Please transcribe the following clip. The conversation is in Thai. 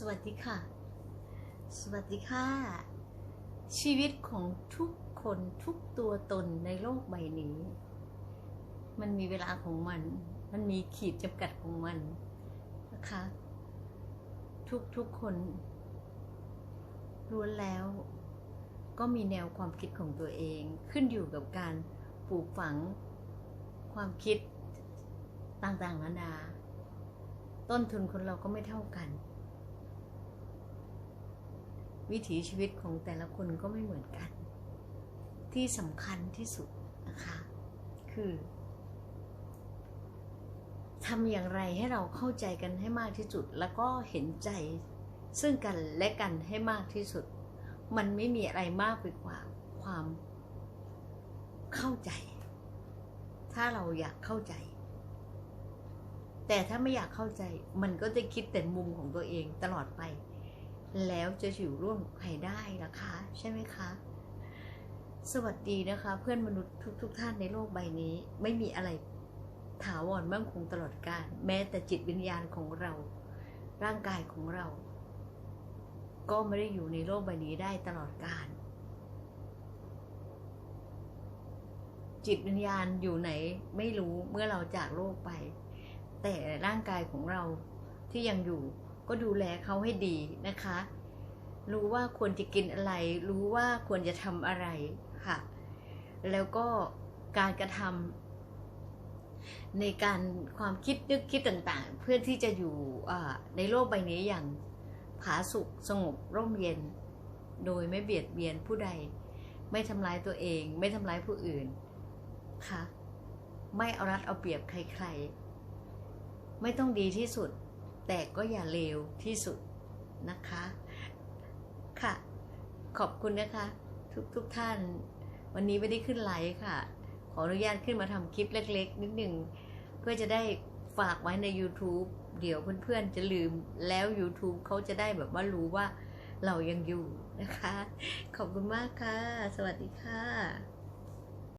สวัสดีค่ะ สวัสดีค่ะ ชีวิตของทุกคนทุกตัวตนในโลกใบนี้ มันมีเวลาของมัน มันมีขีดจำกัดของมันนะคะ ทุกทุกคนล้วนแล้ว ก็มีแนวความคิดของตัวเองขึ้นอยู่กับการปลูกฝังความคิดต่างๆนานา ต้นทุนคนเราก็ไม่เท่ากัน วิถีชีวิตของแต่ละคนก็ไม่เหมือนกัน ที่สำคัญที่สุดนะคะ คือทำอย่างไรให้เราเข้าใจกันให้มากที่สุด แล้วก็เห็นใจซึ่งกันและกันให้มากที่สุด มันไม่มีอะไรมากไปกว่าความเข้าใจ ถ้าเราอยากเข้าใจ แต่ถ้าไม่อยากเข้าใจ มันก็จะคิดแต่มุมของตัวเองตลอดไป แล้วจะอยู่ร่วมกับใครได้ล่ะคะ ใช่ไหมคะ สวัสดีนะคะ เพื่อนมนุษย์ทุกๆทท่านในโลกใบนี้ ไม่มีอะไรถาวรมั่งคงตลอดกาลแม้แต่จิตวิญญาณของเรา ร่างกายของเรา ก็ไม่ได้อยู่ในโลกใบนี้ได้ตลอดกาลจิตวิญญาณอยู่ไหนไม่รู้เมื่อเราจากโลกไป แต่ร่างกายของเราที่ยังอยู่ ก็ดูแลเขาให้ดีนะคะ รู้ว่าควรจะกินอะไร รู้ว่าควรจะทำอะไรค่ะ แล้วก็การกระทำในการความคิดนึกคิดต่างๆ เพื่อที่จะอยู่ในโลกใบนี้อย่างผาสุกสงบร่มเย็น โดยไม่เบียดเบียนผู้ใด ไม่ทำร้ายตัวเอง ไม่ทำร้ายผู้อื่นค่ะไม่เอารัดเอาเปรียบใครๆ ไม่ต้องดีที่สุด แต่ก็อย่าเลวที่สุดนะคะ ค่ะ ขอบคุณนะคะ ทุกทุกท่าน วันนี้ไม่ได้ขึ้นไลฟ์ค่ะ ขออนุญาตขึ้นมาทำคลิปเล็ก ๆ นิดหนึ่งเพื่อจะได้ฝากไว้ใน YouTube เดี๋ยวเพื่อนๆจะลืมแล้ว YouTube เขาจะได้แบบว่ารู้ว่าเรายังอยู่นะคะ ขอบคุณมากค่ะ สวัสดีค่ะ